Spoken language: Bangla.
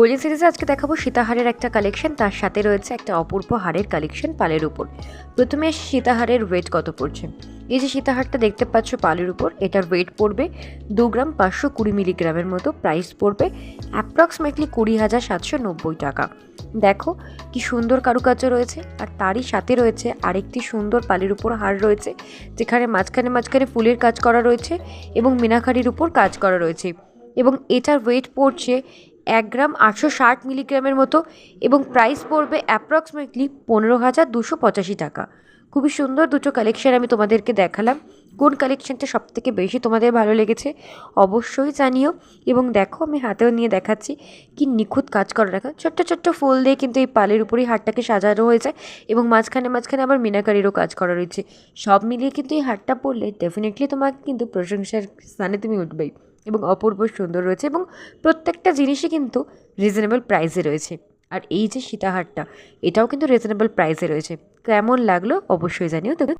গোল্ডেন সিরিজে আজকে দেখাবো সীতাহারের একটা কালেকশন তার সাথে রয়েছে একটা অপূর্ব হারের কালেকশন পালের উপর। প্রথমে সীতাহারের ওয়েট কত পড়ছে? এই যে সীতাহারটা দেখতে পাচ্ছ পালের উপর, এটার ওয়েট পড়বে দু গ্রাম পাঁচশো কুড়ি মিলিগ্রামের মতো প্রাইস পড়বে অ্যাপ্রক্সিমেটলি কুড়ি হাজার সাতশো নব্বই টাকা। দেখো কি সুন্দর কারুকার্য রয়েছে, আর তারই সাথে রয়েছে আরেকটি সুন্দর পালের উপর হার রয়েছে, যেখানে মাঝখানে মাঝখানে ফুলের কাজ করা রয়েছে এবং মিনাকারির উপর কাজ করা রয়েছে। এবং এটার ওয়েট পড়ছে এক গ্রাম আটশো ষাট মিলিগ্রামের মতো এবং প্রাইস পড়বে অ্যাপ্রক্সিমেটলি পনেরো হাজার দুশো পঁচাশি টাকা। খুবই সুন্দর দুটো কালেকশন আমি তোমাদেরকে দেখালাম। কোন কালেকশনটা সব থেকে বেশি তোমাদের ভালো লেগেছে অবশ্যই জানিও। এবং দেখো, আমি হাতেও নিয়ে দেখাচ্ছি কি নিখুঁত কাজ করা রাখা। ছোট্ট ছোট্ট ফুল দিয়ে কিন্তু এই পালের উপরেই হারটাকে সাজানো হয়েছে এবং মাঝখানে মাঝখানে আবার মিনাকারিরও কাজ করা রয়েছে। সব মিলিয়ে কিন্তু এই হারটা পরলে ডেফিনেটলি তোমাকে কিন্তু প্রশংসার স্থানে তুমি উঠবেই। এবং অপূর্ব সুন্দর রয়েছে এবং প্রত্যেকটা জিনিসই কিন্তু রিজনেবল প্রাইসে রয়েছে। আর এই যে সীতাহারটা, এটাও কিন্তু রিজনেবল প্রাইসে রয়েছে। কেমন লাগল অবশ্যই জানিও। তবে